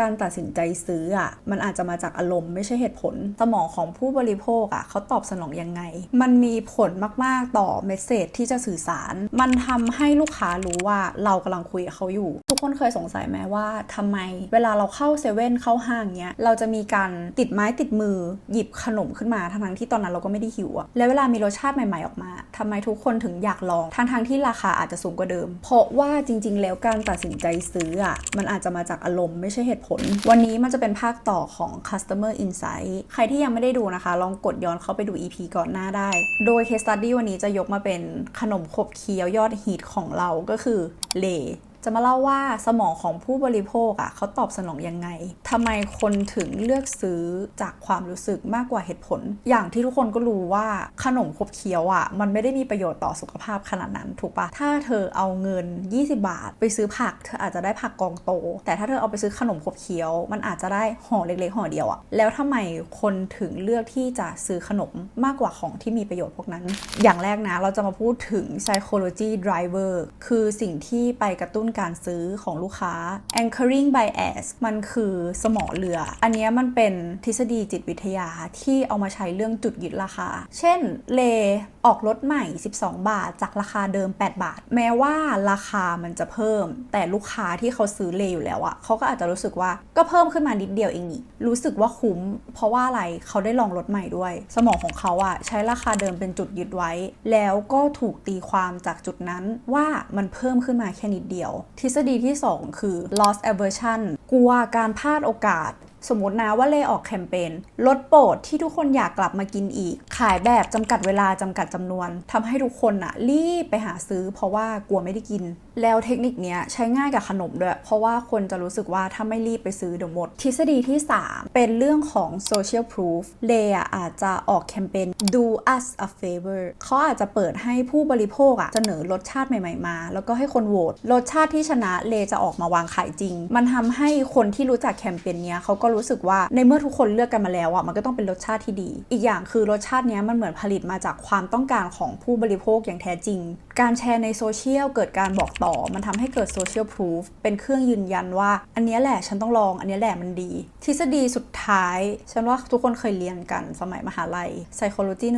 การตัดสินใจซื้ออะมันอาจจะมาจากอารมณ์ไม่ใช่เหตุผล สมองของผู้บริโภคอะเขาตอบสนองยังไง มันมีผลมาก ๆ ต่อเมสเซจที่จะสื่อสาร มันทำให้ลูกค้ารู้ว่าเรากำลังคุยกับเขาอยู่ ทุกคนเคยสงสัยไหมว่าทำไม เวลาเราเข้าเซเว่นเข้าห้างเนี้ยเราจะมีการติดไม้ติดมือหยิบขนมขึ้นมาทั้งที่ตอนนั้นเราก็ไม่ได้หิวอะแล้วเวลามีรสชาติใหม่ ๆ ออกมาทำไมทุกคนถึงอยากลองทั้งๆที่ราคาอาจจะสูงกว่าเดิม เพราะว่าจริง ๆ แล้วการตัดสินใจซื้ออะมันอาจจะมาจากอารมณ์ไม่ใช่เหตุผล วันนี้มันจะเป็นภาคต่อของ customer insight ใครที่ยังไม่ได้ดูนะคะ ลองกดย้อนเข้าไปดู EP ก่อนหน้าได้ โดย case study วันนี้จะยกมาเป็นขนมขบเคี้ยวยอดฮิตของเราก็คือเล จะมาเล่าว่าสมองของผู้บริโภคอะเขาตอบสนองยังไงทำไมคนถึงเลือกซื้อจากความรู้สึกมากกว่าเหตุผล อย่างที่ทุกคนก็รู้ว่าขนมขบเคี้ยวอะ มันไม่ได้มีประโยชน์ต่อสุขภาพขนาดนั้นถูกปะถ้าเธอเอาเงิน 20 บาท ไปซื้อผัก เธออาจจะได้ผักกองโต แต่ถ้าเธอเอาไปซื้อขนมขบเคี้ยว มันอาจจะได้ห่อเล็กๆห่อเดียวอะแล้วทำไมคนถึงเลือกที่จะซื้อขนมมากกว่าของที่มีประโยชน์พวกนั้น อย่างแรกนะเราจะมาพูดถึง psychology driver คือสิ่งที่ไปกระตุ้นการซื้อของลูกค้า anchoring bias มันคือสมอเรือ อันนี้มันเป็นทฤษฎีจิตวิทยาที่เอามาใช้เรื่องจุดยึดราคา เช่นเลออกรถใหม่ 12 บาท จากราคาเดิม 8 บาท แม้ว่าราคามันจะเพิ่ม แต่ลูกค้าที่เขาซื้อเลอยู่แล้วอะเขาก็อาจจะรู้สึกว่าก็เพิ่มขึ้นมานิดเดียวเองนี่รู้สึกว่าคุ้ม เพราะว่าอะไรเขาได้ลองรถใหม่ด้วย สมองของเขาอะใช้ราคาเดิมเป็นจุดยึดไว้ แล้วก็ถูกตีความจากจุดนั้นว่ามันเพิ่มขึ้นมาแค่นิดเดียวทฤษฎีที่ 2 คือ loss aversion กลัวการพลาดโอกาส สมมตินะว่าเลออกแคมเปญลดโปรดที่ทุกคนอยากกลับมากินอีก ขายแบบจำกัดเวลาจำกัดจำนวนทำให้ทุกคนอะรีบไปหาซื้อ เพราะว่ากลัวไม่ได้กิน แล้วเทคนิคเนี้ยใช้ง่ายกับขนมด้วย เพราะว่าคนจะรู้สึกว่าถ้าไม่รีบไปซื้อเดี๋ยวหมด ทฤษฎีที่ 3 เป็นเรื่องของ social proof เลอะอาจจะออกแคมเปญ do us a favor เขาอาจจะเปิดให้ผู้บริโภคอะเสนอรสชาติใหม่ๆมา แล้วก็ให้คนโหวตรสชาติที่ชนะเลจะออกมาวางขายจริง มันทำให้คนที่รู้จักแคมเปญเนี้ยเขาก็รู้สึกว่าในเมื่อทุกคนเลือกกันมาแล้วอะมันก็ต้องเป็นรสชาติที่ดี อีกอย่างคือรสชาตินี้มันเหมือนผลิตมาจากความต้องการของผู้บริโภคอย่างแท้จริง การแชร์ในโซเชียลเกิดการบอกต่อ มันทำให้เกิดโซเชียลพ o ูฟเป็นเครื่องยืนยันว่า อันนี้แหละฉันต้องลอง อันนี้แหละมันดี ทฤษฎีสุดท้าย ฉันว่าทุกคนเคยเรียนกันสมัยมหาลัย Psychology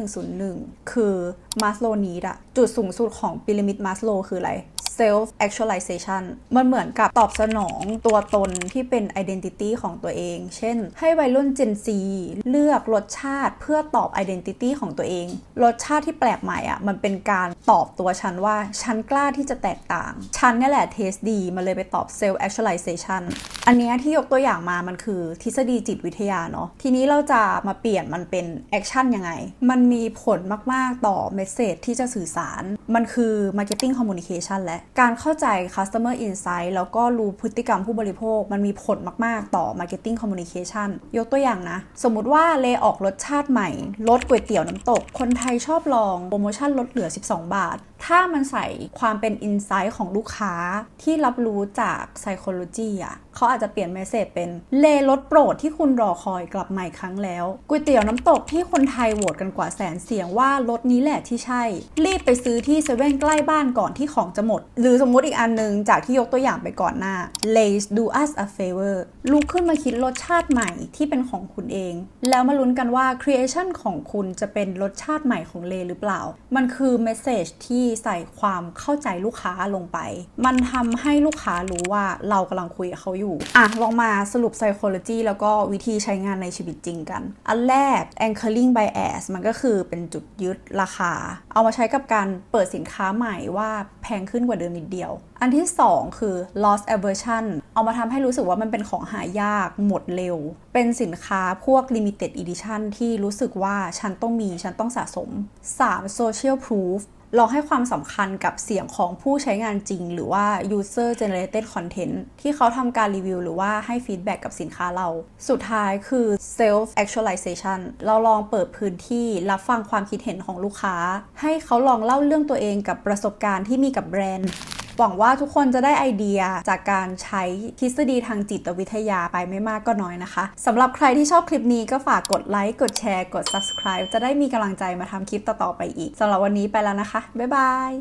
101 คือ Maslow need อะจุดสูงสุดของพีระมิด Maslow คืออะไร self actualization มันเหมือนกับตอบสนองตัวตนที่เป็น identity ของตัวเอง เช่น ให้วัยรุ่น Gen Z เลือกรสชาติเพื่อตอบ identity ของตัวเอง รสชาติที่แปลกใหม่อะมันเป็นการ ตอบตัวฉันว่า ฉันกล้าที่จะแตกต่าง ฉันนี่แหละเทสดีมันเลยไปตอบ self actualization อันเนี้ยที่ยกตัวอย่างมามันคือทฤษฎีจิตวิทยาเนาะทีนี้เราจะมาเปลี่ยนมันเป็นแอคชั่นยังไง มันมีผลมาก ๆ ต่อเมสเซจที่จะสื่อสาร มันคือ marketing communication และ การเข้าใจ customer insight แล้วก็รู้พฤติกรรมผู้บริโภค มันมีผลมาก ๆ ต่อ marketing communication ยกตัวอย่างนะ สมมุติว่าเลออกรสชาติใหม่ รสก๋วยเตี๋ยวน้ำตก คนไทยชอบลองโปรโมชั่นลดเหลือ 12 บาทถ้ามันใส่ความเป็นอินไซต์ของลูกค้าที่รับรู้จาก psychology อะ เขาอาจจะเปลี่ยนเมสเซจเป็นเลรสโปรดที่คุณรอคอยกลับมาอีกครั้งแล้วก๋วยเตี๋ยวน้ำตกที่คนไทยโหวตกันกว่าแสนเสียงว่ารสนี้แหละที่ใช่ รีบไปซื้อที่เซเว่นใกล้บ้านก่อนที่ของจะหมด หรือสมมุติอีกอันหนึงจากที่ยกตัวอย่างไปก่อนหน้า Lays do us a favor ลุกขึ้นมาคิดรสชาติใหม่ที่เป็นของคุณเอง แล้วมาลุ้นกันว่า creation ของคุณจะเป็นรสชาติใหม่ของเลหรือเปล่า มันคือเมสเซจที่ใส่ความเข้าใจลูกค้าลงไป มันทำให้ลูกค้ารู้ว่าเรากำลังคุยกับเขาอยู่อยู่ อะ ลองมาสรุป psychology แล้วก็วิธีใช้งานในชีวิตจริงกัน อันแรก anchoring bias มันก็คือเป็นจุดยึดราคา เอามาใช้กับการเปิดสินค้าใหม่ว่าแพงขึ้นกว่าเดิมนิดเดียว อันที่ 2 คือ loss aversion เอามาทำให้รู้สึกว่ามันเป็นของหายากหมดเร็ว เป็นสินค้าพวก limited edition ที่รู้สึกว่าฉันต้องมีฉันต้องสะสม 3. social proof เราให้ความสำคัญกับเสียงของผู้ใช้งานจริง หรือว่า user generated content ที่เขาทำการรีวิวหรือว่าให้ฟีดแบ็กกับสินค้าเรา สุดท้ายคือ self actualization เราลองเปิดพื้นที่รับฟังความคิดเห็นของลูกค้า ให้เขาลองเล่าเรื่องตัวเองกับประสบการณ์ที่มีกับแบรนด์ หวังว่าทุกคนจะได้ไอเดียจากการใช้ทฤษฎีทางจิตวิทยาไปไม่มากก็น้อยนะคะสำหรับใครที่ชอบคลิปนี้ก็ฝากกดไลค์กดแชร์กด subscribe จะได้มีกำลังใจมาทำคลิปต่อๆไปอีกสำหรับวันนี้ไปแล้วนะคะ บ๊ายบาย